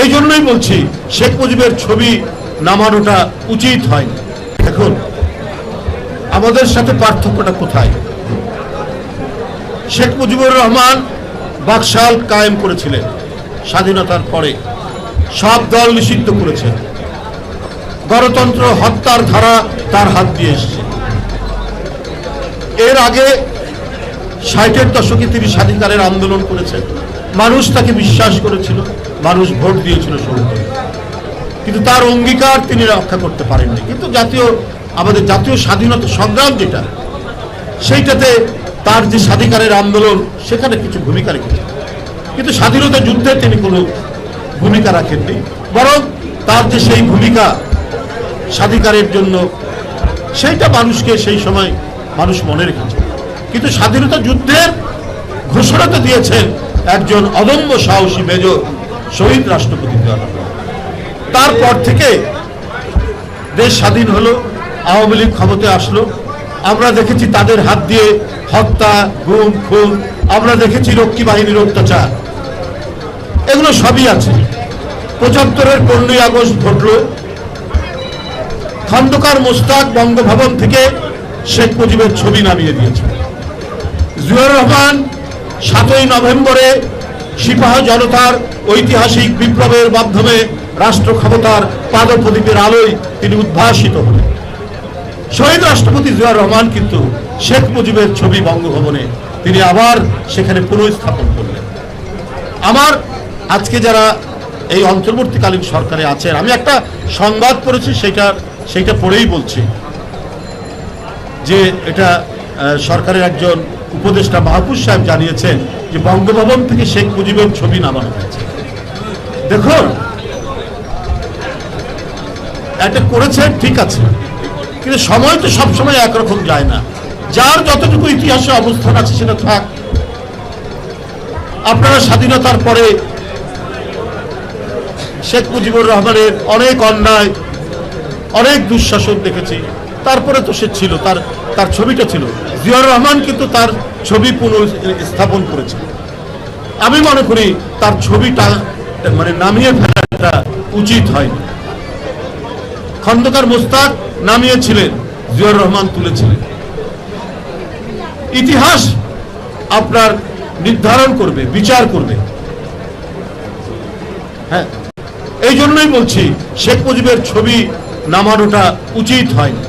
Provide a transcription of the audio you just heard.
এই জন্যই বলছি, শেখ মুজিবের ছবি নামানোটা উচিত হয়নি। দেখুন, আমাদের সাথে পার্থক্যটা কোথায়? শেখ মুজিবুর রহমান বাকশাল কায়েম করেছিলেন স্বাধীনতার পরে। সব দল নিষিদ্ধ করেছেন গণতন্ত্র হত্যার ধারা তার হাত দিয়ে এসেছে। এর আগে ষাটের দশকে তিনি স্বাধিকারের আন্দোলন করেছেন। মানুষ তাকে বিশ্বাস করেছিল। মানুষ ভোট দিয়েছিল সৌভাগ্য কিন্তু তার অঙ্গীকার তিনি রক্ষা করতে পারেননি। কিন্তু জাতীয়, আমাদের জাতীয় স্বাধীনতা সংগ্রাম যেটা, সেইটাতে তার যে স্বাধিকারের আন্দোলন, সেখানে কিছু ভূমিকা রেখেছেন কিন্তু স্বাধীনতা যুদ্ধে তিনি কোনো ভূমিকা রাখেননি। বরং তার যে সেই ভূমিকা স্বাধিকারের জন্য, সেইটা মানুষকে সেই সময় মানুষ মনে রেখেছে। কিন্তু স্বাধীনতা যুদ্ধের ঘোষণা তো দিয়েছেন একজন অদম্য সাহসী মেজর শহীদ রাষ্ট্রপতি তারপর থেকে দেশ স্বাধীন হলো, আওয়ামী লীগ ক্ষমতায় আসলো। আমরা দেখেছি তাদের হাত দিয়ে হত্যা, গুম, খুন, আমরা দেখেছি রক্ষী বাহিনীর অত্যাচার। এগুলো সবই আছে। পঁচাত্তরের পনেরোই আগস্ট ঘটলো। খন্দকার মোস্তাক বঙ্গভবন থেকে শেখ মুজিবের ছবি নামিয়ে দিয়েছে। জিয়াউর রহমান সাতই নভেম্বরে সিপাহ জনতার ঐতিহাসিক বিপ্লবের মাধ্যমে রাষ্ট্র ক্ষমতার পাদপ্রদীপের আলোয় তিনি উদ্ভাসিত হলেন। শহীদ রাষ্ট্রপতি জিয়াউর রহমান কিন্তু শেখ মুজিবের ছবি বঙ্গভবনে তিনি আবার সেখানে পুনঃস্থাপন করলেন। আমার আজকে যারা এই অন্তর্বর্তীকালীন সরকারে আছেন, আমি একটা সংবাদ পড়েছি, সেটা সেইটা পড়েই বলছি যে এটা সরকারের একজন উপদেষ্টা মাহফুজ সাহেব জানিয়েছেন যে বঙ্গভবন থেকে শেখ মুজিবের ছবি নামানো হয়েছে। দেখুন, এটা করেছে, ঠিক আছে। কিন্তু সময় তো সবসময় একরকম যায় না। যার যতটুকু ইতিহাসে অবস্থান আছে সেটা থাক। আপনারা স্বাধীনতার পরে শেখ মুজিবুর রহমানের অনেক অন্যায়, অনেক দুঃশাসন দেখেছি। তারপরে তো সে ছিল, তার তার ছবিটা ছিল। জিয়াউর রহমান কিন্তু তার ছবি পুনঃ স্থাপন করেছে। আমি মনে করি তার ছবিটা মানে নামিয়ে ফেলাটা উচিত হয়নি। খন্দকার মোস্তাক নামিয়েছিলেন, জিয়াউর রহমান তুলেছিলেন। ইতিহাস আপনার নির্ধারণ করবে, বিচার করবে। হ্যাঁ এই জন্যই বলছি, শেখ মুজিবের ছবি নামানোটা উচিত হয়নি।